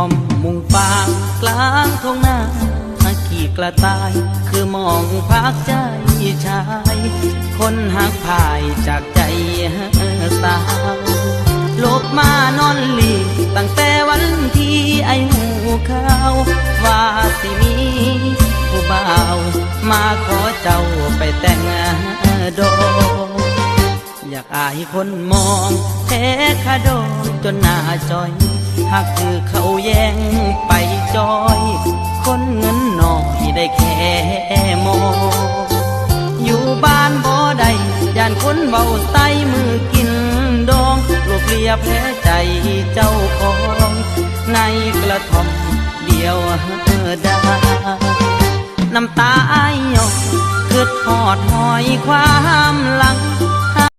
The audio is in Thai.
อมมุงฟางกลางทงนาอากีกระต่าย คือมองพักใจชาย คนหักพายจากใจสาวลบมานอนหลีตั้งแต่วันที่ไอหูข้าวว่าสิมี ผู้บ่าว มาขอเจ้าไปแต่งดออยากอายคนมองแท้ขาดจนหน้าจอย หากคือเขาแย่งไปจอย คนเงินหน่อยได้แค่มอง อยู่บ้านบ่ได้ย่านคนเบาใส่มือกินดองรวบเรียบแพ้ใจเจ้าของในกระท่อมเดียวได้น้ำตาไอหยอกคือทอดหอยความล